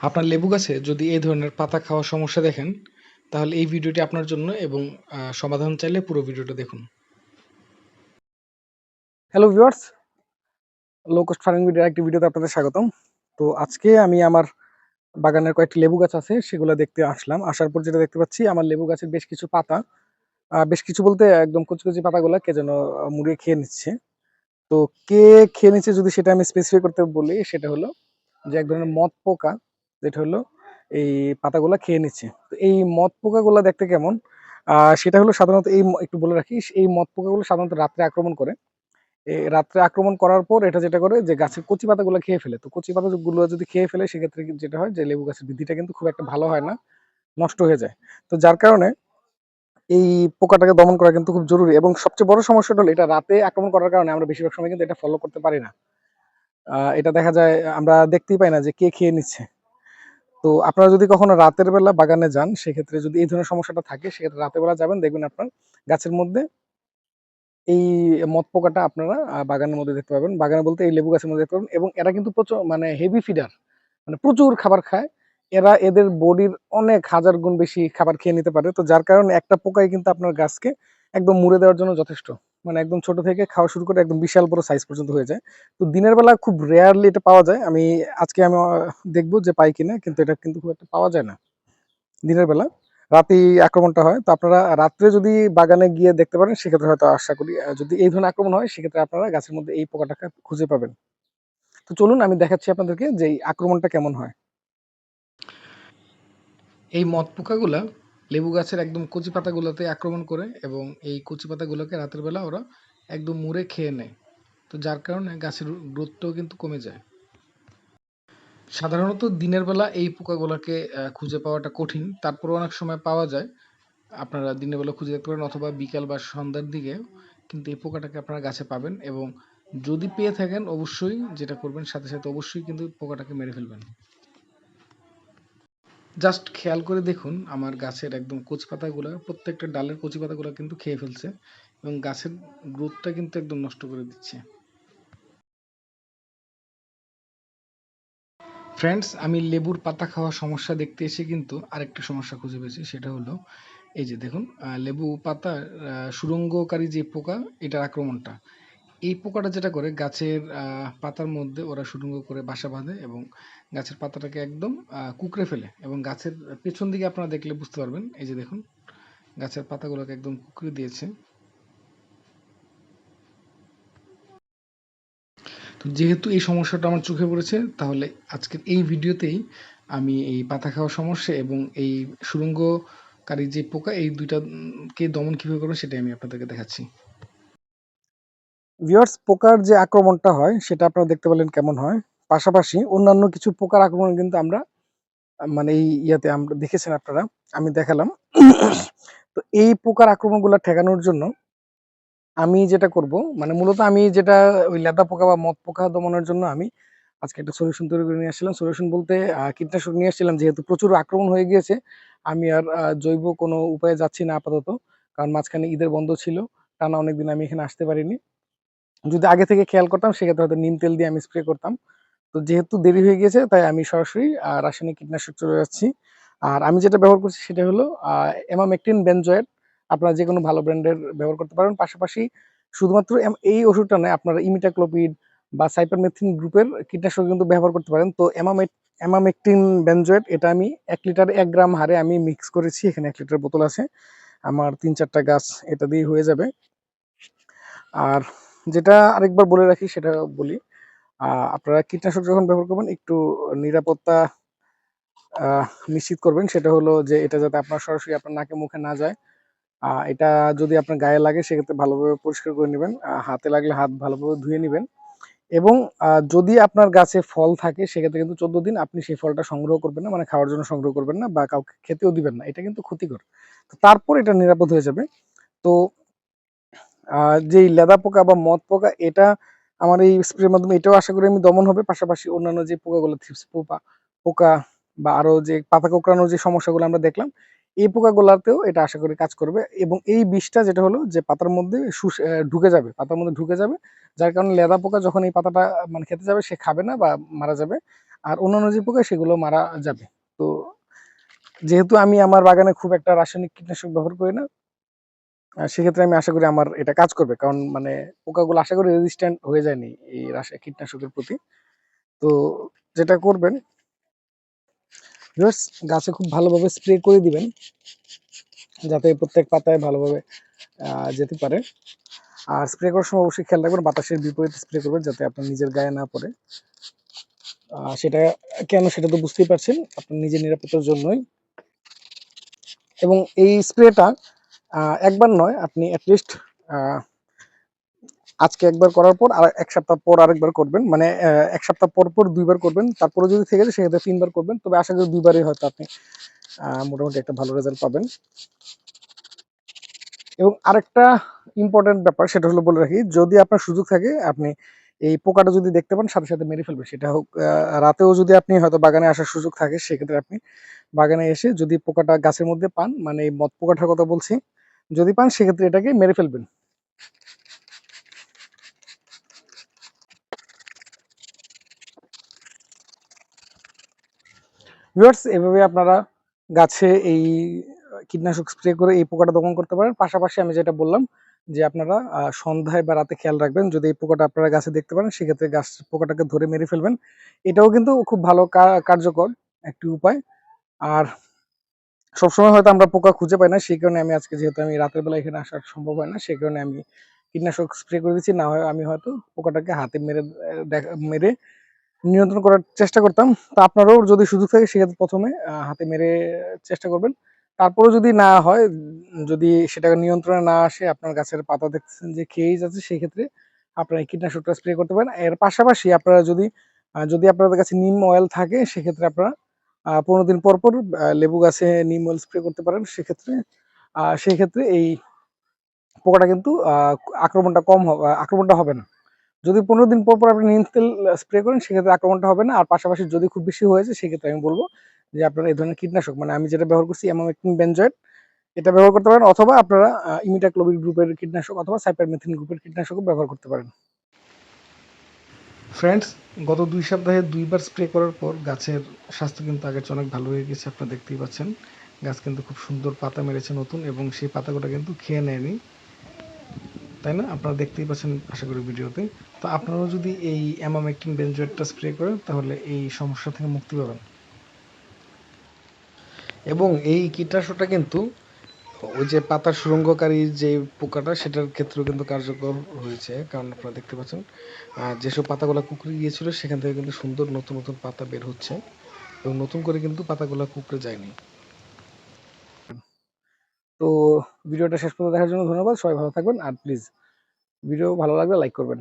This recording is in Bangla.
আপনার লেবু গাছে যদি এই ধরনের পাতা খাওয়ার সমস্যা দেখেন, তাহলে এই ভিডিওটি আপনার জন্য এবং সমাধান চাইলে পুরো ভিডিওটা দেখুন। Hello viewers low cost farming ভিডিওর একটি ভিডিওতে আপনাদের স্বাগতম। তো আজকে আমি আমার বাগানের কয়েকটি লেবু গাছ আছে, সেগুলো দেখতে আসলাম। আসার পর যেটা দেখতে পাচ্ছি, আমার লেবু গাছের বেশ কিছু পাতা বেশ কিছু বলতে একদম কুচি কুচি পাতাগুলো কে যেন মুড়িয়ে খেয়ে নিচ্ছে। তো কে খেয়ে নিচ্ছে যদি সেটা আমি স্পেসিফাই করতে বলি, সেটা হলো যে এক ধরনের মদ পোকা যেটা হলো এই পাতাগুলা খেয়ে নিচ্ছে। তো এই মদ পোকাগুলো দেখতে কেমন? সেটা হলো সাধারণত এই একটু বলে রাখি, এই মদ পোকাগুলো সাধারণত রাত্রে আক্রমণ করে। এই রাত্রে আক্রমণ করার পর এটা যেটা করে যে গাছের কচি পাতাগুলো খেয়ে ফেলে। তো কচি পাতাগুলো যদি খেয়ে ফেলে, সেক্ষেত্রে যেটা হয় যে লেবু গাছের বৃদ্ধিটা কিন্তু খুব একটা ভালো হয় না, নষ্ট হয়ে যায়। তো যার কারণে এই পোকাটাকে দমন করা কিন্তু খুব জরুরি এবং সবচেয়ে বড় সমস্যাটা হলো এটা রাতে আক্রমণ করার কারণে আমরা বেশিরভাগ সময় কিন্তু এটা ফলো করতে পারি না। এটা দেখা যায়, আমরা দেখতেই পাই না যে কে খেয়ে নিচ্ছে। তো আপনারা যদি কখনো রাতের বেলা বাগানে যান, সেক্ষেত্রে যদি এই ধরনের সমস্যাটা থাকে, সেক্ষেত্রে রাতের বেলা যাবেন, দেখবেন আপনার গাছের মধ্যে এই মদ পোকাটা আপনারা বাগানের মধ্যে দেখতে পাবেন। বাগানে বলতে এই লেবু গাছের মধ্যে দেখতে পাবেন। এবং এরা কিন্তু প্রচুর মানে হেভি ফিডার মানে প্রচুর খাবার খায়। এরা এদের বডির অনেক হাজার গুণ বেশি খাবার খেয়ে নিতে পারে। তো যার কারণে একটা পোকাই কিন্তু আপনার গাছকে একদম মুড়ে দেওয়ার জন্য যথেষ্ট। মানে একদম ছোট থেকে খাওয়া শুরু করে একদম বিশাল বড় সাইজ পর্যন্ত হয়ে যায়। তো দিনের বেলা খুব রেয়ারলি এটা পাওয়া যায়। আমি, আজকে আমি দেখব যে পাই কিনা, কিন্তু এটা কিন্তু খুব একটা পাওয়া যায় না। দিনের বেলা। রাতেই আক্রমণটা হয়। তো আপনারা রাত্রে যদি বাগানে গিয়ে দেখতে পারেন, সেক্ষেত্রে হয়তো আশা করি যদি এই ধরনের আক্রমণ হয়, সেক্ষেত্রে আপনারা গাছের মধ্যে এই পোকাটাকে খুঁজে পাবেন। তো চলুন, আমি দেখাচ্ছি আপনাদেরকে যে এই আক্রমণটা কেমন হয়। এই মদ পোকাগুলা লেবু গাছের একদম কচি পাতাগুলোতে আক্রমণ করে এবং এই কচি পাতাগুলোকে রাতের বেলা ওরা একদম মুড়ে খেয়ে নেয়। তো যার কারণে গাছের গ্রোথটাও কিন্তু কমে যায়। সাধারণত দিনের বেলা এই পোকাগুলোকে খুঁজে পাওয়াটা কঠিন। তারপর অনেক সময় পাওয়া যায়। আপনারা দিনের বেলা খুঁজে দেখতে পারেন অথবা বিকাল বা সন্ধ্যার দিকে কিন্তু এই পোকাটাকে আপনারা গাছে পাবেন এবং যদি পেয়ে থাকেন অবশ্যই যেটা করবেন, সাথে সাথে অবশ্যই কিন্তু পোকাটাকে মেরে ফেলবেন। জাস্ট খেয়াল করে দেখুন, আমার গাছের একদম কচি পাতাগুলো প্রত্যেকটা ডালের কচি পাতাগুলো কিন্তু খেয়ে ফেলছে এবং গাছের গ্রোথটা কিন্তু একদম নষ্ট করে দিচ্ছে। ফ্রেন্ডস আমি লেবুর পাতা খাওয়ার সমস্যা দেখতে এসে কিন্তু আরেকটা সমস্যা খুঁজে পেয়েছি, সেটা হলো, এই যে দেখুন লেবু পাতা সুরঙ্গকারী যে পোকা, এটার আক্রমণটা। এই পোকাটা যেটা করে, গাছের পাতার মধ্যে ওরা সুরঙ্গ করে বাসা বাঁধে এবং গাছের পাতাটাকে একদম কুঁকড়ে ফেলে এবং গাছের পেছন দিকে আপনারা দেখলে বুঝতে পারবেন। এই যে দেখুন, গাছের পাতাগুলোকে একদম কুঁকড়ে দিয়েছে। তো যেহেতু এই সমস্যাটা আমার চোখে পড়েছে, তাহলে আজকের এই ভিডিওতেই আমি এই পাতা খাওয়ার সমস্যা এবং এই সুরঙ্গকারী যে পোকা, এই দুইটাকে দমন কীভাবে করব সেটাই আমি আপনাদেরকে দেখাচ্ছি। ভিউয়ার্স পোকার যে আক্রমণটা হয়, সেটা আপনারা দেখতে পেলেন কেমন হয়। পাশাপাশি অন্যান্য কিছু পোকার আক্রমণ কিন্তু আমরা মানে এই ইয়াতে আমরা, দেখেছেন আপনারা, আমি দেখালাম। তো এই পোকার আক্রমণগুলো ঠেকানোর জন্য আমি যেটা করব মানে মূলত আমি যেটা ওই লেদা পোকা বা মদ পোকা দমনের জন্য আমি আজকে একটা সলিউশন তৈরি করে নিয়ে আসছিলাম সলিউশন বলতে কীটনাশক নিয়ে আসছিলাম, যেহেতু প্রচুর আক্রমণ হয়ে গিয়েছে, আমি আর জৈব কোনো উপায়ে যাচ্ছি না আপাতত, কারণ মাঝখানে ঈদের বন্ধ ছিল, টানা অনেকদিন আমি এখানে আসতে পারিনি। যদি আগে থেকে খেয়াল করতাম, সেক্ষেত্রে হয়তো নিম তেল দিয়ে আমি স্প্রে করতাম। তো যেহেতু দেরি হয়ে গেছে তাই আমি সরাসরি রাসায়নিক কীটনাশক চলে যাচ্ছি। আর আমি যেটা ব্যবহার করছি সেটা হলো এমামেকটিন বেনজয়েড আপনারা যে কোনো ভালো ব্র্যান্ডের ব্যবহার করতে পারেন। পাশাপাশি শুধুমাত্র এই ওষুধটা নয়, আপনারা ইমিটাক্লোপিড বা সাইপারমেথিন গ্রুপের কীটনাশক কিন্তু ব্যবহার করতে পারেন। তো এমামেট এমামেকটিন বেনজয়েড এটা আমি এক লিটার এক গ্রাম হারে আমি মিক্স করেছি। এখানে এক লিটার বোতল আছে। আমার তিন চারটা গাছ এটা দিয়ে হয়ে যাবে। আর যেটা আরেকবার বলে রাখি, সেটা বলি। আপনারা কীটনাশক যখন ব্যবহার করবেন, একটু নিরাপত্তা নিশ্চিত করবেন। সেটা হলো যে, এটা যাতে আপনার সরাসরি আপনার নাকে মুখে না যায়। এটা যদি আপনার গায়ে লাগে, সেক্ষেত্রে ভালোভাবে পরিষ্কার করে নেবেন। হাতে লাগলে হাত ভালোভাবে ধুয়ে নেবেন। এবং যদি আপনার গাছে ফল থাকে, সেক্ষেত্রে কিন্তু চোদ্দ দিন আপনি সেই ফলটা সংগ্রহ করবেন না মানে খাওয়ার জন্য সংগ্রহ করবেন না বা কাউকে খেতেও দিবেন না। এটা কিন্তু ক্ষতিকর। তারপর এটা নিরাপদ হয়ে যাবে। তো যেই লেদা পোকা বা মদ পোকা, এটা আমার এই স্প্রের মাধ্যমে, এটাও আশা করি আমি দমন হবে। পাশাপাশি অন্যান্য যে পোকাগুলো থ্রিপস পোকা পোকা বা আরও যে পাতা কোঁকড়ানোর যে সমস্যাগুলো আমরা দেখলাম, এই পোকাগুলাতেও এটা আশা করি কাজ করবে। এবং এই বিষটা যেটা হলো, যে পাতার মধ্যে ঢুকে যাবে, পাতার মধ্যে ঢুকে যাবে, যার কারণে লেদা পোকা যখন এই পাতাটা মানে খেতে যাবে, সে খাবে না বা মারা যাবে। আর অন্যান্য যে পোকা, সেগুলো মারা যাবে। তো যেহেতু আমি আমার বাগানে খুব একটা রাসায়নিক কীটনাশক ব্যবহার করি না সেক্ষেত্রে আমি আশা করি আমার এটা কাজ করবে। কারণ মানে পোকাগুলো আশা করি রেজিস্ট্যান্ট হয়ে যায়নি এই রাসায়নিক কীটনাশকের প্রতি। তো যেটা করবেন গাছে খুব ভালোভাবে স্প্রে করে দিবেন, যাতে প্রত্যেক পাতায় ভালোভাবে যেতে পারে। আর স্প্রে করার সময় অবশ্যই খেয়াল রাখবেন, বাতাসের বিপরীতে স্প্রে করবেন যাতে আপনার নিজের গায়ে না পড়ে। সেটা কেন সেটা তো বুঝতেই পারছেন, আপনার নিজের নিরাপত্তার জন্যই। এবং এই স্প্রেটা একবার নয়, আপনি অ্যাটলিস্ট আজকে একবার করার পর আর এক সপ্তাহ পর আরেকবার করবেন। মানে এক সপ্তাহ পর পর দুইবার করবেন, তারপরে যদি থেকে যায় সেক্ষেত্রে তিনবার করবেন। তবে আশা করি দুইবারই হয়তো আপনি মোটামুটি একটা ভালো রেজাল্ট পাবেন। এবং আরেকটা ইম্পর্টেন্ট ব্যাপার সেটা হলো বলে রাখি, যদি আপনার সুযোগ থাকে, আপনি এই পোকাটা যদি দেখতে পান, সাথে সাথে মেরে ফেলবেন। সেটা হোক রাতেও যদি আপনি হয়তো বাগানে আসার সুযোগ থাকে, সেক্ষেত্রে আপনি বাগানে এসে যদি পোকাটা গাছের মধ্যে পান মানে এই মদ পোকাটার কথা বলছি যদি পান, সেক্ষেত্রে এটাকে মেরে ফেলবেন। এভাবে আপনারা গাছে এই কীটনাশক স্প্রে করে এই পোকাটা দমন করতে পারেন। পাশাপাশি আমি যেটা বললাম যে আপনারা সন্ধ্যায় বা রাতে খেয়াল রাখবেন। যদি এই পোকাটা আপনারা গাছে দেখতে পারেন, সেক্ষেত্রে গাছ পোকাটাকে ধরে মেরে ফেলবেন। এটাও কিন্তু খুব ভালো কার্যকর একটি উপায়। আর সবসময় হয়তো আমরা পোকা খুঁজে পাই না, সেই কারণে আমি আজকে যেহেতু আমি রাতের বেলা এখানে আসা সম্ভব হয় না, সেই কারণে আমি কীটনাশক স্প্রে করে দিচ্ছি না হয় আমি হয়তো পোকাটাকে হাতে মেরে মেরে নিয়ন্ত্রণ করার চেষ্টা করতাম। তা আপনারাও যদি সুযোগ থাকে, সেক্ষেত্রে প্রথমে হাতে মেরে চেষ্টা করবেন। তারপরেও যদি না হয়, যদি সেটা নিয়ন্ত্রণে না আসে, আপনার গাছের পাতা দেখছেন যে খেয়েই যাচ্ছে সেই ক্ষেত্রে আপনারা কীটনাশকটা স্প্রে করতে পারেন। এর পাশাপাশি আপনারা যদি যদি আপনাদের কাছে নিম অয়েল থাকে, সেক্ষেত্রে আপনারা পনেরো দিন পর পর লেবু গাছে নিম অয়েল স্প্রে করতে পারেন। সেক্ষেত্রে আহ, সেই ক্ষেত্রে এই পোকাটা কিন্তু আক্রমণটা কম হবে আক্রমণটা হবে না। যদি পনেরো দিন পর পর আপনি নিম তেল স্প্রে করেন সেক্ষেত্রে আক্রমণটা হবে না। আর পাশাপাশি যদি খুব বেশি হয়েছে সেক্ষেত্রে আমি বলব যে আপনারা এই ধরনের কীটনাশক মানে আমি যেটা ব্যবহার করছি অ্যামামেকটিন বেনজয়েড এটা ব্যবহার করতে পারেন। অথবা আপনারা ইমিটাক্লোবিড গ্রুপের কীটনাশক অথবা সাইপারমেথিন গ্রুপের কীটনাশকও ব্যবহার করতে পারেন। ফ্রেন্ডস গত দুই সপ্তাহে দুইবার স্প্রে করার পর গাছের স্বাস্থ্য কিন্তু আগের চেয়ে অনেক ভালো হয়ে গেছে, আপনারা দেখতেই পাচ্ছেন। গাছ কিন্তু খুব সুন্দর পাতা মেরেছে নতুন এবং সেই পাতাগুলো কিন্তু খেয়ে নেয়নি। তাই না? আপনারা দেখতেই পাচ্ছেন, আশা করি ভিডিওতে। তো আপনারাও যদি এই অ্যামামেকটিন বেনজয়েডটা স্প্রে করেন, তাহলে এই সমস্যা থেকে মুক্তি পাবেন। এবং এই কীটনাশকটা কিন্তু ওই যে পাতার সুরঙ্গকারী যে পোকাটা, সেটার ক্ষেত্রেও কিন্তু কার্যকর হয়েছে, কারণ আপনারা দেখতে পাচ্ছেন যেসব পাতাগুলো কুকড়ে গিয়েছিল, সেখান থেকে কিন্তু সুন্দর নতুন নতুন পাতা বের হচ্ছে এবং নতুন করে কিন্তু পাতাগুলো কুকড়ে যায়নি। তো, ভিডিওটা শেষ পর্যন্ত দেখার জন্য ধন্যবাদ, সবাই ভালো থাকবেন, আর প্লিজ, ভিডিও ভালো লাগলে লাইক করবেন।